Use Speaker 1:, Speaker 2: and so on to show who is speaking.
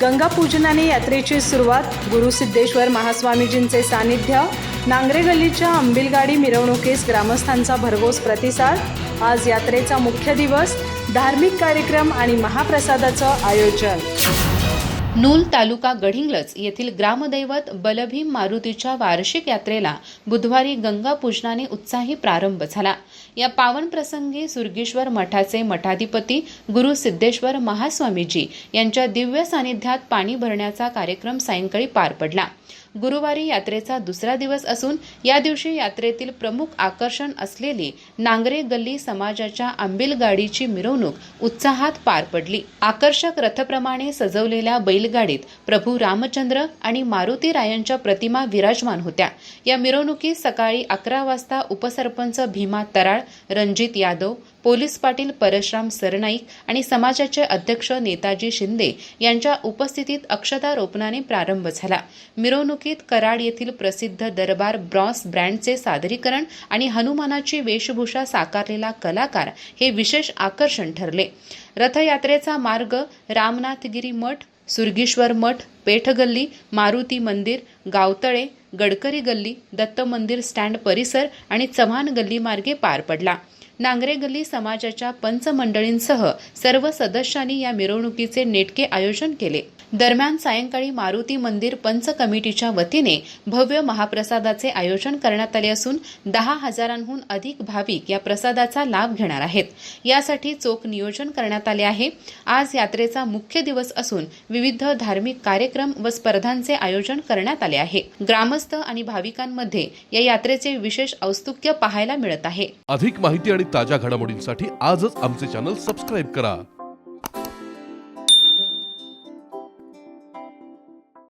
Speaker 1: गंगापूजनाने यात्रेची सुरुवात गुरुसिद्धेश्वर महास्वामीजींचे सानिध्य नांगरे गल्लीच्या अंबिलगाडी मिरवणुकीस ग्रामस्थांचा भरघोस प्रतिसाद आज यात्रेचा मुख्य दिवस धार्मिक कार्यक्रम आणि महाप्रसादाचं आयोजन.
Speaker 2: नूल तालुका गडिंग्लज येथील ग्रामदैवत बलभीम मारुतीच्या वार्षिक यात्रेला बुधवारी गंगा पूजनाने उत्साही प्रारंभ झाला. या पावन प्रसंगी सुर्गीश्वर मठाचे मठाधिपती गुरु सिद्धेश्वर महास्वामीजी यांच्या दिव्य सानिध्यात पाणी भरण्याचा कार्यक्रम सायंकाळी पार पडला. गुरुवारी यात्रेचा दुसरा दिवस असून या दिवशी यात्रेतील प्रमुख आकर्षण असलेली नांगरे गल्ली समाजाच्या आंबिलगाडीची मिरवणूक उत्साहात पार पडली. आकर्षक रथप्रमाणे सजवलेल्या बैलगाडीत प्रभू रामचंद्र आणि मारुती रायांच्या प्रतिमा विराजमान होत्या. या मिरवणुकीत सकाळी अकरा वाजता उपसरपंच भीमा तराळ रणजित यादव पोलीस पाटील परशराम सरनाईक आणि समाजाचे अध्यक्ष नेताजी शिंदे यांच्या उपस्थितीत अक्षतारोपणाने प्रारंभ झाला. मिरवणुकीत कराड येथील प्रसिद्ध दरबार ब्रॉन्स ब्रँडचे सादरीकरण आणि हनुमानाची वेशभूषा साकारलेला कलाकार हे विशेष आकर्षण ठरले. रथयात्रेचा मार्ग रामनाथगिरी मठ सुरगीश्वर मठ पेठगल्ली मारुती मंदिर गावतळे गडकरी गल्ली दत्त मंदिर स्टँड परिसर आणि चव्हाण गल्ली मार्गे पार पडला. नांगरे गल्ली समाजाच्या पंचमंडळींसह सर्व सदस्यांनी या मिरवणुकीचे नेटके आयोजन केले. दरम्यान सायंकाळी मारुती मंदिर पंच कमिटीच्या वतीने भव्य महाप्रसादाचे आयोजन करण्यात आले असून दहा हजारांहून अधिक भाविक या प्रसादाचा लाभ घेणार आहेत. यासाठी चोख नियोजन करण्यात आले आहे. आज यात्रेचा मुख्य दिवस असून विविध धार्मिक कार्यक्रम व स्पर्धांचे आयोजन करण्यात आले आहे. ग्रामस्थ आणि भाविकांमध्ये या यात्रेचे विशेष औस्तुक्य पाहायला मिळत आहे.
Speaker 3: अधिक माहिती आणि ताज्या घडामोडींसाठी आजच आमचे चॅनल सबस्क्राईब करा.